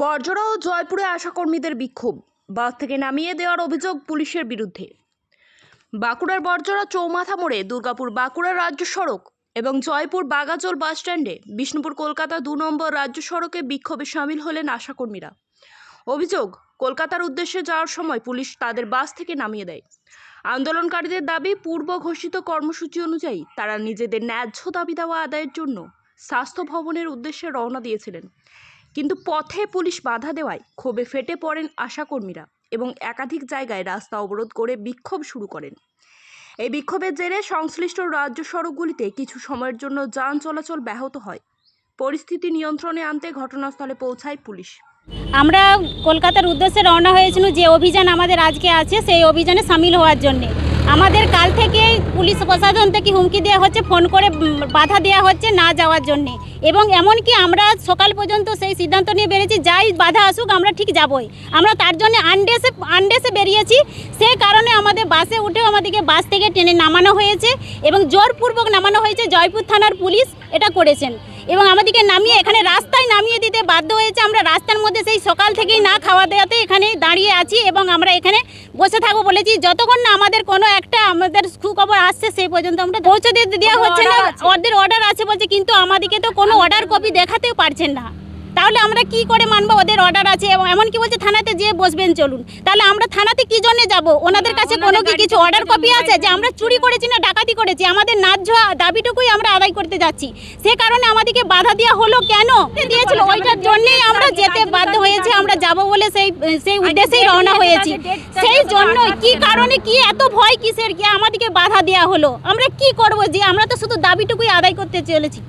বর্জরা ও জয়পুরে আশাকর্মীদের বিক্ষোভ। বাস থেকে নামিয়ে দেওয়ার অভিযোগ পুলিশের বিরুদ্ধে। বাঁকুড়ার বর্জরা চৌমাথা মোড়ে দুর্গাপুর বাঁকুড়া রাজ্য সড়ক এবং জয়পুর বাগাজল বাস স্ট্যান্ডে বিষ্ণুপুর কলকাতা দু নম্বর রাজ্য সড়কে বিক্ষোভে সামিল হলেন আশাকর্মীরা। অভিযোগ, কলকাতার উদ্দেশ্যে যাওয়ার সময় পুলিশ তাদের বাস থেকে নামিয়ে দেয়। আন্দোলনকারীদের দাবি, পূর্ব ঘোষিত কর্মসূচি অনুযায়ী তারা নিজেদের ন্যায্য দাবি দেওয়া আদায়ের জন্য স্বাস্থ্য ভবনের উদ্দেশ্যে রওনা দিয়েছিলেন। কিন্তু পথে পুলিশ বাধা দেওয়ায় ক্ষোভে ফেটে পড়েন আশাকর্মীরা এবং একাধিক জায়গায় রাস্তা অবরোধ করে বিক্ষোভ শুরু করেন। এই বিক্ষোভের জেরে সংশ্লিষ্ট রাজ্য সড়কগুলিতে কিছু সময়ের জন্য যান চলাচল ব্যাহত হয়। পরিস্থিতি নিয়ন্ত্রণে আনতে ঘটনাস্থলে পৌঁছায় পুলিশ। আমরা কলকাতার উদ্দেশ্যে রওনা হয়েছিল যে অভিযান আমাদের আজকে আছে, সেই অভিযানে সামিল হওয়ার জন্যে। আমাদের কাল থেকে পুলিশ প্রশাসন থেকে হুমকি দেওয়া হচ্ছে, ফোন করে বাধা দেওয়া হচ্ছে না যাওয়ার জন্যে। এবং এমনকি আমরা সকাল পর্যন্ত সেই সিদ্ধান্ত নিয়ে বেরিয়েছি, যাই বাধা আসুক আমরা ঠিক যাবই। আমরা তার জন্য আনডেসে আনডেসে বেরিয়েছি। সেই কারণে আমাদের বাসে উঠেও আমাদেরকে বাস থেকে টেনে নামানো হয়েছে এবং জোরপূর্বক নামানো হয়েছে জয়পুর থানার পুলিশ এটা করেছেন। এবং আমাদেরকে নামিয়ে এখানে রাস্তায় নামিয়ে দিতে বাধ্য হয়েছে আমরা রাস্তার মধ্যে সেই সকাল থেকেই না খাওয়া দেওয়াতে এখানে দাঁড়িয়ে আছি এবং আমরা এখানে বসে থাকব বলেছি। যতক্ষণ না আমাদের কোনো একটা আমাদের সুখবর আসছে সেই পর্যন্ত আমরা পৌঁছে দেওয়া হচ্ছে না। ওদের অর্ডার আছে বলছে কিন্তু আমাদেরকে তো কোনো অর্ডার কপি দেখাতেও পারছেন না। তাহলে আমরা কি করে মানবো? ওদের অর্ডার আছে এবং এমনকি বলছে থানাতে যেয়ে বসবেন চলুন। তাহলে আমরা থানাতে কি জন্য যাব? ওনাদের কাছে কোনো কি কিছু অর্ডার কপি আছে? যে আমরা চুরি করেছি না ডাকাতি করেছি আমাদের ন্যায্য দাবিটুকুই আমরা আদায় করতে যাচ্ছি। সে কারণে আমাদেরকে বাধা দেওয়া হলো কেন? দিয়েছিল। ওইটার জন্যই আমরা যেতে বাধ্য হয়েছি আমরা যাব বলে সেই সেই উদ্দেশ্যেই রওনা হয়েছি। সেই জন্য কি কারণে কি এত ভয় কিসের? কি আমাদেরকে বাধা দেওয়া হলো। আমরা কি করব যে আমরা তো শুধু দাবিটুকুই আদায় করতে চলেছি।